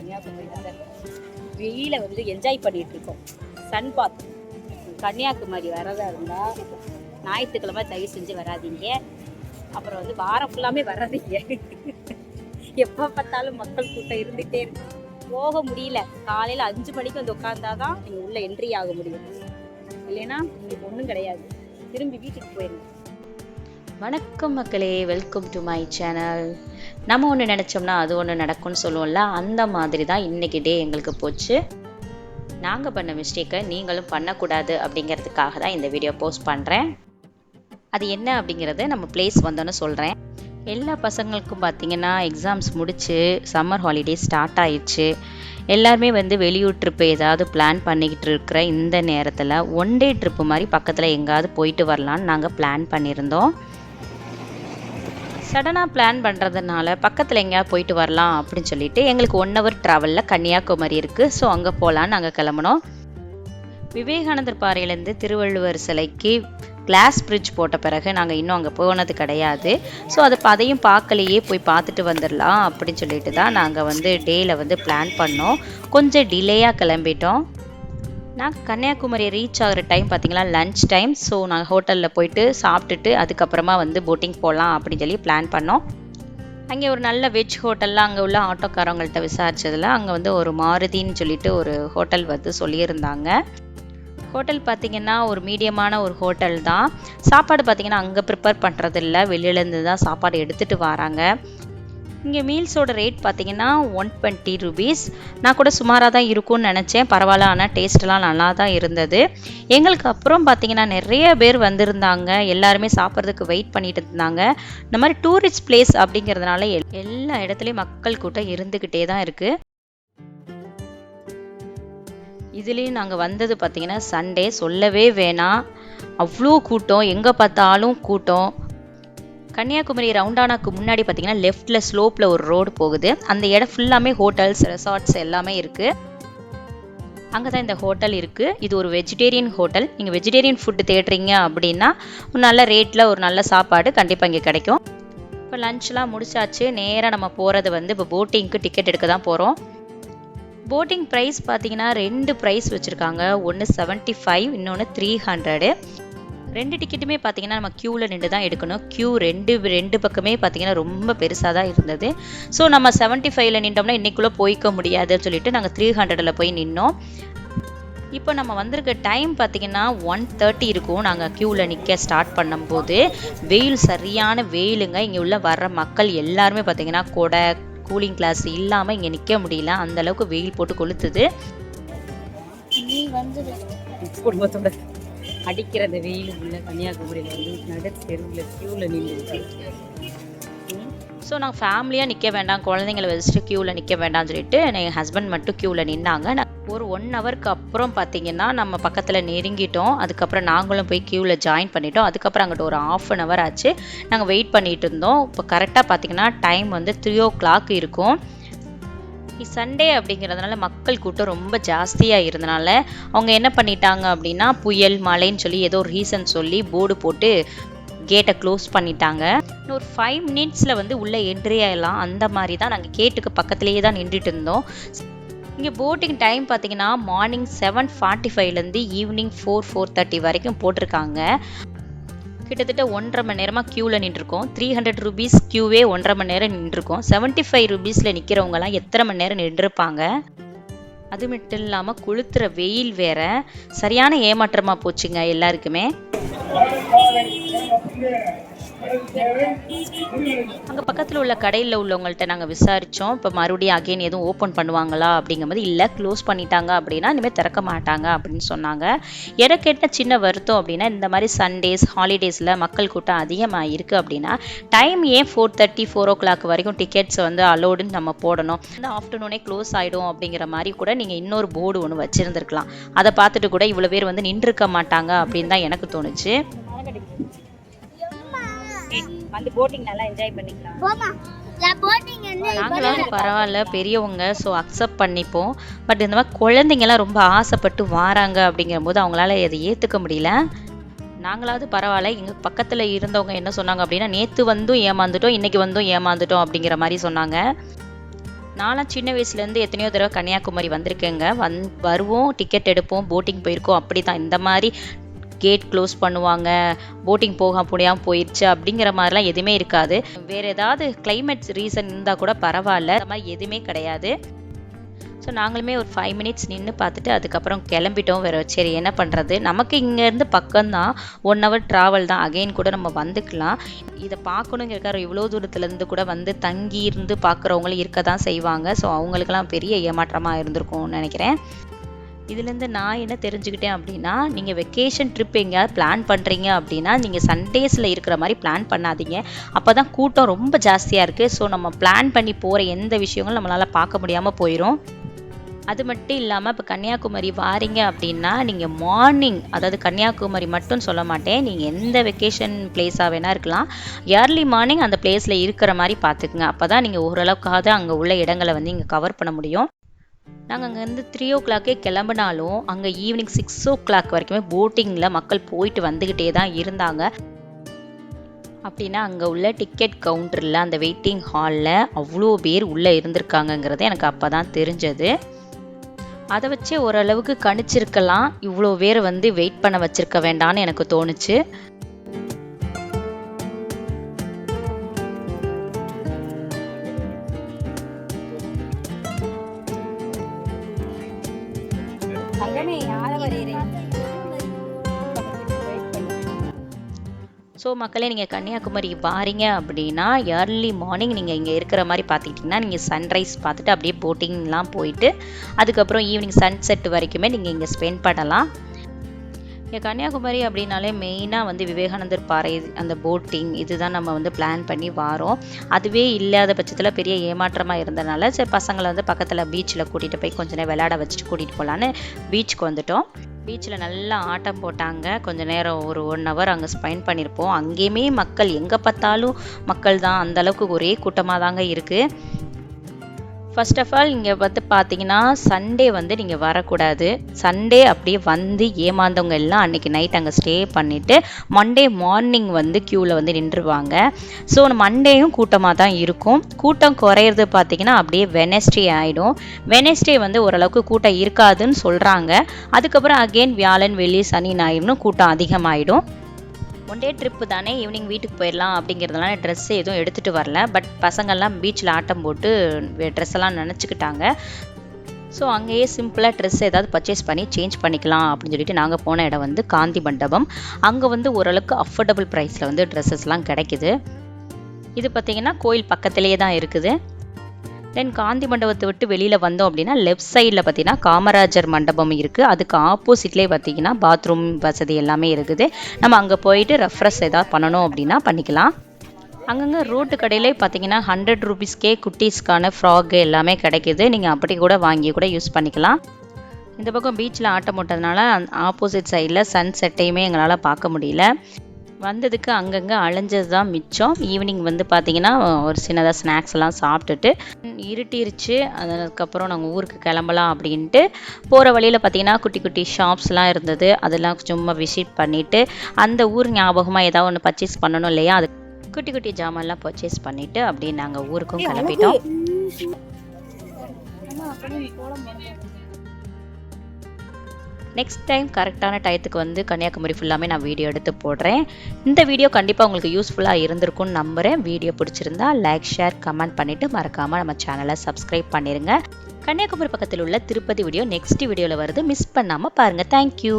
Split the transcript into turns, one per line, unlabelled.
கன்னியாகுமரி வந்து வெயில வந்து என்ஜாய் பண்ணிட்டு இருக்கோம் சன் பாத் கன்னியாகுமரி வரதா இருந்தால் ஞாயிற்றுக்கிழமை தயவு செஞ்சு வராதீங்க. அப்புறம் வந்து வாரம் ஃபுல்லாமே வராதீங்க. எப்போ பார்த்தாலும் மக்கள் கூட்டம் இருந்துகிட்டே இருக்கு. போக முடியல. காலையில் அஞ்சு மணிக்கு வந்து உட்காந்தாதான் நீங்கள் உள்ளே என்ட்ரி ஆக முடியும். இல்லைன்னா உங்களுக்கு ஒன்றும் கிடையாது. திரும்பி வீட்டுக்கு போயிருங்க.
வணக்கம் மக்களே வெல்கம் டு மை சேனல் நம்ம ஒன்று நினச்சோம்னா அது ஒன்று நடக்கும்னு சொல்லுவோம்ல அந்த மாதிரி தான் இன்றைக்கி டே எங்களுக்கு போச்சு. நாங்கள் பண்ண மிஸ்டேக்கை நீங்களும் பண்ணக்கூடாது அப்படிங்கிறதுக்காக தான் இந்த வீடியோ போஸ்ட் பண்ணுறேன் அது என்ன அப்படிங்கிறத நம்ம பிளேஸ் வந்தோன்னு சொல்கிறேன் எல்லா பசங்களுக்கும் பார்த்தீங்கன்னா எக்ஸாம்ஸ் முடிச்சு சம்மர் ஹாலிடே ஸ்டார்ட் ஆயிடுச்சு. எல்லாருமே வந்து வெளியூர் ட்ரிப்பு ஏதாவது பிளான் பண்ணிக்கிட்டு இருக்கிற இந்த நேரத்தில் ஒன் டே ட்ரிப்பு மாதிரி பக்கத்தில் எங்கேயாவது போயிட்டு வரலான்னு நாங்கள் பிளான் பண்ணியிருந்தோம். சடனாக பிளான் பண்ணுறதுனால பக்கத்தில் எங்கேயாவது போயிட்டு வரலாம் அப்படின்னு சொல்லிட்டு எங்களுக்கு ஒன் ஹவர் ட்ராவலில் கன்னியாகுமரி இருக்குது ஸோ அங்கே போகலான்னு நாங்கள் கிளம்புனோம். விவேகானந்தர் பாறையிலேருந்து திருவள்ளுவர் சிலைக்கு கிளாஸ் பிரிட்ஜ் போட்ட பிறகு நாங்கள் இன்னும் அங்கே போனது கிடையாது. ஸோ அதை அதையும் பார்க்கலையே போய் பார்த்துட்டு வந்துடலாம் அப்படின்னு சொல்லிட்டு தான் நாங்கள் வந்து டேயில் வந்து பிளான் பண்ணோம். கொஞ்சம் டிலேயாக கிளம்பிட்டோம். நான் கன்னியாகுமரி ரீச் ஆகிற டைம் பார்த்தீங்களா லஞ்ச் டைம் ஸோ நாங்கள் ஹோட்டலில் போயிட்டு சாப்பிட்டுட்டு அதுக்கப்புறமா வந்து போட்டிங் போகலாம் அப்படின்னு சொல்லி பிளான் பண்ணோம். அங்கே ஒரு நல்ல வெஜ் ஹோட்டலில் அங்கே உள்ள ஆட்டோக்காரவங்கள்ட்ட விசாரித்ததில் அங்கே வந்து ஒரு மாருதின்னு சொல்லிட்டு ஒரு ஹோட்டல் வந்து சொல்லியிருந்தாங்க. ஹோட்டல் பார்த்தீங்கன்னா ஒரு மீடியமான ஒரு ஹோட்டல் தான். சாப்பாடு பார்த்தீங்கன்னா அங்கே ப்ரிப்பேர் பண்ணுறதில்ல வெளியிலேருந்து தான் சாப்பாடு எடுத்துகிட்டு வராங்க. இங்கே மீல்ஸோட ரேட் பார்த்தீங்கன்னா ஒன் டுவெண்ட்டி ருபீஸ் நான் கூட சுமாராக தான் இருக்கும்னு நினச்சேன். பரவாயில்ல ஆனால் டேஸ்ட்லாம் நல்லா தான் இருந்தது. எங்களுக்கு அப்புறம் பார்த்தீங்கன்னா நிறைய பேர் வந்திருந்தாங்க. எல்லாருமே சாப்பிட்றதுக்கு வெயிட் பண்ணிட்டு இருந்தாங்க. இந்த மாதிரி டூரிஸ்ட் பிளேஸ் அப்படிங்கிறதுனால எல்- எல்லா இடத்துலையும் மக்கள் கூட்டம் இருந்துக்கிட்டே தான் இருக்குது இதுலேயும் நாங்கள் வந்தது பார்த்திங்கன்னா சண்டே சொல்லவே வேணாம். அவ்வளோ கூட்டம். எங்கே பார்த்தாலும் கூட்டம். கன்னியாகுமரி ரவுண்டானாக்கு முன்னாடி பார்த்தீங்கன்னா லெஃப்டில் ஸ்லோப்பில் ஒரு ரோடு போகுது. அந்த இடம் ஃபுல்லாமே ஹோட்டல்ஸ் ரெசார்ட்ஸ் எல்லாமே இருக்குது அங்கே தான் இந்த ஹோட்டல் இருக்குது இது ஒரு வெஜிடேரியன் ஹோட்டல் நீங்கள் வெஜிடேரியன் ஃபுட்டு தேடுறீங்க அப்படின்னா ஒரு நல்ல ரேட்டில் ஒரு நல்ல சாப்பாடு கண்டிப்பாக இங்கே கிடைக்கும். இப்போ லஞ்செலாம் முடிச்சாச்சு. நேராக நம்ம போகிறது வந்து இப்போ போட்டிங்க்கு டிக்கெட் எடுக்க தான் போகிறோம் போட்டிங் ப்ரைஸ் பார்த்தீங்கன்னா ரெண்டு ப்ரைஸ் வச்சுருக்காங்க. ஒன்று செவன்ட்டி ஃபைவ் இன்னொன்று த்ரீ ஹண்ட்ரடு ரெண்டு டிக்கெட்டுமே பார்த்தீங்கன்னா நம்ம க்யூவில் நின்று தான் எடுக்கணும். க்யூ ரெண்டு ரெண்டு பக்கமே பார்த்தீங்கன்னா ரொம்ப பெருசாக தான் இருந்தது. ஸோ நம்ம செவன்ட்டி ஃபைவ்ல நின்றோம்னா இன்றைக்குள்ளே போய்க்க முடியாதுன்னு சொல்லிட்டு நாங்கள் த்ரீ ஹண்ட்ரடில் போய் நின்னோம். இப்போ நம்ம வந்திருக்க டைம் பார்த்தீங்கன்னா ஒன் தேர்ட்டி இருக்கும். நாங்கள் க்யூவில் நிற்க ஸ்டார்ட் பண்ணும்போது. வெயில் சரியான வெயிலுங்க. இங்கே உள்ள வர்ற மக்கள் எல்லாருமே பார்த்தீங்கன்னா கொடை கூலிங் கிளாஸ் இல்லாமல் இங்கே நிற்க முடியல. அந்தளவுக்கு வெயில் போட்டு கொளுத்துது.
நீ அடிக்கிற வெயில் உள்ள கன்னியாகுமரியில் வந்து நடு தெருவில் க்யூவில் நின்று
ஸோ நாங்கள் ஃபேமிலியாக நிற்க வேண்டாம் குழந்தைங்கள வச்சுட்டு க்யூவில் நிற்க வேண்டாம்னு சொல்லிட்டு என் ஹஸ்பண்ட் மட்டும் க்யூவில் நின்னாங்க. ஒரு ஒன் ஹவருக்கு அப்புறம் பார்த்தீங்கன்னா நம்ம பக்கத்தில் நெருங்கிட்டோம். அதுக்கப்புறம் நாங்களும் போய் க்யூவில் ஜாயின் பண்ணிட்டோம். அதுக்கப்புறம் அங்கிட்ட ஒரு ஆஃப் அன் ஹவர் ஆச்சு. நாங்கள் வெயிட் பண்ணிகிட்டு இருந்தோம். இப்போ கரெக்டாக பார்த்தீங்கன்னா டைம் வந்து த்ரீ ஓ கிளாக் இருக்கும். சண்டே அப்படிங்கிறதுனால மக்கள் கூட்டம் ரொம்ப ஜாஸ்தியாக இருந்தனால அவங்க என்ன பண்ணிட்டாங்க அப்படின்னா புயல் மழைன்னு சொல்லி ஏதோ ஒரு ரீசன் சொல்லி போர்டு போட்டு கேட்டை க்ளோஸ் பண்ணிட்டாங்க. இன்னும் ஒரு ஃபைவ் மினிட்ஸில் வந்து உள்ளே என்ட்ரி ஆகலாம் அந்த மாதிரி தான் நாங்கள் கேட்டுக்கு பக்கத்துலேயே தான் நின்றுட்டு இருந்தோம். இங்கே போட்டிங் டைம் பார்த்தீங்கன்னா மார்னிங் செவன் ஃபார்ட்டி ஃபைவ்லேருந்து ஈவினிங் ஃபோர் ஃபோர் தேர்ட்டி வரைக்கும் போட்டிருக்காங்க. கிட்டத்தட்ட ஒன்றரை மணி நேரமாக க்யூவில் நின்றுருக்கோம். த்ரீ ஹண்ட்ரட் ருபீஸ் க்யூவே ஒன்றரை மணி நேரம் நின்றுருக்கோம். செவன்ட்டி ஃபைவ் ருபீஸில் நிற்கிறவங்கலாம் எத்தனை மணி நேரம் நின்றுருப்பாங்க? அது மட்டும் இல்லாமல் கொளுத்துற வெயில் வேற. சரியான ஏமாற்றமாக போச்சுங்க எல்லாருக்குமே. அங்கே பக்கத்தில் உள்ள கடையில் உள்ளவங்கள்ட்ட நாங்கள் விசாரித்தோம் இப்போ மறுபடியும் அகைன் எதுவும் ஓப்பன் பண்ணுவாங்களா அப்படிங்கும்போது இல்லை க்ளோஸ் பண்ணிட்டாங்க அப்படின்னா இனிமேல் திறக்க மாட்டாங்க அப்படின்னு சொன்னாங்க. எனக்கு என்ன சின்ன வருத்தம் அப்படின்னா இந்த மாதிரி சண்டேஸ் ஹாலிடேஸில் மக்கள் கூட்டம் அதிகமாக இருக்குது அப்படின்னா டைம் ஏன் four thirty four o'clock வரைக்கும் டிக்கெட்ஸ் வந்து அலோடுன்னு நம்ம போடணும். இந்த ஆஃப்டர்நூனே க்ளோஸ் ஆகிடும் அப்படிங்கிற மாதிரி கூட நீங்கள் இன்னொரு போர்டு ஒன்று வச்சுருந்துருக்கலாம். அதை பார்த்துட்டு கூட இவ்வளோ பேர் வந்து நின்றுருக்க மாட்டாங்க அப்படின்னு தான் எனக்கு தோணுச்சு.
வந்து போட்டிங் நல்லா என்ஜாய் பண்ணிக்கலாம்.
போமா
பரவாயில்ல பெரியவங்க ஸோ அக்செப்ட் பண்ணிப்போம். பட் இந்த மாதிரி குழந்தைங்கலாம் ரொம்ப ஆசைப்பட்டு வாராங்க அப்படிங்கும்போது அவங்களால அதை ஏற்றுக்க முடியல. நாங்களாவது பரவாயில்ல எங்கள் பக்கத்தில் இருந்தவங்க என்ன சொன்னாங்க அப்படின்னா நேற்று வந்தும் ஏமாந்துட்டோம் இன்னைக்கு வந்தும் ஏமாந்துட்டோம் அப்படிங்கிற மாதிரி சொன்னாங்க. நான்லாம் சின்ன வயசுலேருந்து எத்தனையோ தடவை கன்னியாகுமரி வந்திருக்கேங்க. வந் வருவோம் டிக்கெட் எடுப்போம் போட்டிங் போயிருக்கோம் அப்படி தான் இந்த மாதிரி கேட் க்ளோஸ் பண்ணுவாங்க போட்டிங் போக முடியாமல் போயிடுச்சு அப்படிங்கிற மாதிரிலாம் எதுவுமே இருக்காது. வேறு ஏதாவது கிளைமேட் ரீசன் இருந்தால் கூட பரவாயில்ல அந்த மாதிரி எதுவுமே கிடையாது. ஸோ நாங்களுமே ஒரு ஃபைவ் மினிட்ஸ் நின்று பார்த்துட்டு அதுக்கப்புறம் கிளம்பிட்டோம் வேறு. சரி என்ன பண்ணுறது நமக்கு இங்கேருந்து பக்கம்தான். ஒன் ஹவர் ட்ராவல் தான். அகைன் கூட நம்ம வந்துக்கலாம். இதை பார்க்கணுங்கிறக்கார இவ்வளோ தூரத்துலேருந்து கூட வந்து தங்கி இருந்து பார்க்குறவங்களும் இருக்க தான் செய்வாங்க. ஸோ அவங்களுக்கெல்லாம் பெரிய ஏமாற்றமாக இருந்திருக்கும்னு நினைக்கிறேன். இதுலேருந்து நான் என்ன தெரிஞ்சுக்கிட்டேன் அப்படின்னா நீங்கள் வெக்கேஷன் ட்ரிப் எங்கேயாவது பிளான் பண்ணுறீங்க அப்படின்னா நீங்கள் சண்டேஸில் இருக்கிற மாதிரி பிளான் பண்ணாதீங்க. அப்போ தான் கூட்டம் ரொம்ப ஜாஸ்தியாக இருக்குது ஸோ நம்ம பிளான் பண்ணி போகிற எந்த விஷயங்களும் நம்மளால் பார்க்க முடியாமல் போயிடும் அது மட்டும் இல்லாமல் இப்போ கன்னியாகுமரி வாரீங்க அப்படின்னா நீங்கள் மார்னிங் அதாவது கன்னியாகுமரி மட்டும் சொல்ல மாட்டேன். நீங்கள் எந்த வெக்கேஷன் பிளேஸாக வேணால் இருக்கலாம். ஏர்லி மார்னிங் அந்த பிளேஸில் இருக்கிற மாதிரி பார்த்துக்குங்க. அப்போ தான் நீங்கள் ஓரளவுக்காவது அங்கே உள்ள இடங்களை வந்து இங்கே கவர் பண்ண முடியும். நாங்கள் அங்கேருந்து த்ரீ ஓ கிளாக்கே கிளம்புனாலும் அங்கே ஈவினிங் சிக்ஸ் ஓ கிளாக் வரைக்குமே போட்டிங்கில் மக்கள் போயிட்டு வந்துக்கிட்டே தான் இருந்தாங்க. அப்படின்னா அங்கே உள்ள டிக்கெட் கவுண்டரில் அந்த வெயிட்டிங் ஹாலில் அவ்வளோ பேர் உள்ளே இருந்திருக்காங்கங்கிறது எனக்கு அப்போ தான் தெரிஞ்சது. அதை வச்சே ஓரளவுக்கு கணிச்சிருக்கலாம். இவ்வளோ பேர் வந்து வெயிட் பண்ண வச்சுருக்க வேண்டாம்னு எனக்கு தோணுச்சு. ஸோ மக்களே நீங்கள் கன்னியாகுமரி வாரீங்க அப்படின்னா ஏர்லி மார்னிங் நீங்கள் இங்கே இருக்கிற மாதிரி பார்த்துக்கிட்டிங்கன்னா நீங்கள் சன்ரைஸ் பார்த்துட்டு அப்படியே போட்டிங்லாம் போயிட்டு அதுக்கப்புறம் ஈவினிங் சன்செட் வரைக்குமே நீங்கள் இங்கே ஸ்பெண்ட் பண்ணலாம். இங்கே கன்னியாகுமரி அப்படின்னாலே மெயினாக வந்து விவேகானந்தர் பாறை அந்த போட்டிங் இதுதான் நம்ம வந்து பிளான் பண்ணி வாரோம். அதுவே இல்லாத பட்சத்தில் பெரிய ஏமாற்றமாக இருந்தனால சரி பசங்களை வந்து பக்கத்தில் பீச்சில் கூட்டிகிட்டு போய் கொஞ்ச நேரம் விளையாட வச்சுட்டு கூட்டிகிட்டு போகலான்னு பீச்சுக்கு வந்துட்டோம். பீச்சில் நல்லா ஆட்டம் போட்டாங்க. கொஞ்ச நேரம் ஒரு ஒன் ஹவர் அங்கே ஸ்பெண்ட் பண்ணியிருப்போம் அங்கேயுமே மக்கள் எங்கே பார்த்தாலும் மக்கள் தான் அந்த அளவுக்கு ஒரே கூட்டமாக தாங்க இருக்குது ஃபர்ஸ்ட் ஆஃப் ஆல் இங்கே வந்து பார்த்தீங்கன்னா சண்டே வந்து நீங்கள் வரக்கூடாது. சண்டே அப்படியே வந்து ஏமாந்தவங்க எல்லாம் அன்றைக்கி நைட் அங்கே ஸ்டே பண்ணிவிட்டு மண்டே மார்னிங் வந்து க்யூவில் வந்து நின்றுவாங்க ஸோ மண்டேயும் கூட்டமாக தான் இருக்கும். கூட்டம் குறையிறது பார்த்தீங்கன்னா அப்படியே வெனஸ்டே ஆகிடும் வெனஸ்டே வந்து ஓரளவுக்கு கூட்டம் இருக்காதுன்னு சொல்கிறாங்க அதுக்கப்புறம் அகெயின் வியாழன் வெள்ளி சனி ஞாயிறுன்னு கூட்டம் அதிகமாகிடும் ஒன் டே ட்ரிப்பு தானே ஈவினிங் வீட்டுக்கு போயிடலாம் அப்படிங்கிறதுனால ட்ரெஸ் எதுவும் எடுத்துகிட்டு வரல. பட் பசங்கள்லாம் பீச்சில் ஆட்டம் போட்டு ட்ரெஸ் எல்லாம் நினச்சிக்கிட்டாங்க. ஸோ அங்கேயே சிம்பிளாக ட்ரெஸ் ஏதாவது பர்ச்சேஸ் பண்ணி சேஞ்ச் பண்ணிக்கலாம் அப்படின்னு சொல்லிட்டு நாங்கள் போன இடம் வந்து காந்தி மண்டபம். அங்கே வந்து ஓரளவுக்கு அஃபோர்டபுள் ப்ரைஸில் வந்து ட்ரெஸ்ஸஸ்லாம் கிடைக்குது. இது பார்த்திங்கன்னா கோயில் பக்கத்துலேயே தான் இருக்குது. தென் காந்தி மண்டபத்தை விட்டு வெளியில் வந்தோம் அப்படின்னா லெஃப்ட் சைடில் பார்த்தீங்கன்னா காமராஜர் மண்டபம் இருக்குது அதுக்கு ஆப்போசிட்லேயே பார்த்தீங்கன்னா பாத்ரூம் வசதி எல்லாமே இருக்குது. நம்ம அங்கே போயிட்டு ரெஃப்ரெஷ் ஏதாவது பண்ணணும் அப்படின்னா பண்ணிக்கலாம். அங்கங்கே ரோட்டு கடையிலே பார்த்தீங்கன்னா ஹண்ட்ரட் ருபீஸ்க்கே குட்டீஸ்க்கான ஃப்ராக் எல்லாமே கிடைக்குது. நீங்கள் அப்படி கூட வாங்கி கூட யூஸ் பண்ணிக்கலாம். இந்த பக்கம் பீச்சில் ஆட்டம் போட்டதுனால ஆப்போசிட் சைடில் சன் செட்டையுமே எங்களால் பார்க்க முடியல. வந்ததுக்கு அங்கங்கே அலைஞ்சது தான் மிச்சம். ஈவினிங் வந்து பார்த்தீங்கன்னா ஒரு சின்னதாக ஸ்நாக்ஸ் எல்லாம் சாப்பிட்டுட்டு இருட்டிருச்சு. அதுக்கப்புறம் நாங்கள் ஊருக்கு கிளம்பலாம் அப்படின்ட்டு போகிற வழியில் பார்த்தீங்கன்னா குட்டி குட்டி ஷாப்ஸ்லாம் இருந்தது. அதெல்லாம் சும்மா விசிட் பண்ணிவிட்டு அந்த ஊர் ஞாபகமாக ஏதாவது ஒன்று பர்ச்சேஸ் பண்ணணும் இல்லையா? அது குட்டி குட்டி ஜாமான்லாம் பர்ச்சேஸ் பண்ணிவிட்டு அப்படியே நாங்கள் ஊருக்கும் கிளம்பிட்டோம். நெக்ஸ்ட் டைம் கரெக்டான டயத்துக்கு வந்து கன்னியாகுமரி ஃபுல்லாமே நான் வீடியோ எடுத்து போடுறேன். இந்த வீடியோ கண்டிப்பாக உங்களுக்கு யூஸ்ஃபுல்லாக இருந்திருக்கும்னு நம்புகிறேன் வீடியோ பிடிச்சிருந்தா லைக் ஷேர் கமெண்ட் பண்ணிவிட்டு மறக்காமல் நம்ம சேனலை சப்ஸ்கிரைப் பண்ணிடுங்க கன்னியாகுமரி பக்கத்தில் உள்ள திருப்பதி வீடியோ நெக்ஸ்ட் வீடியோவில் வருது. மிஸ் பண்ணாமல் பாருங்கள் தேங்க்யூ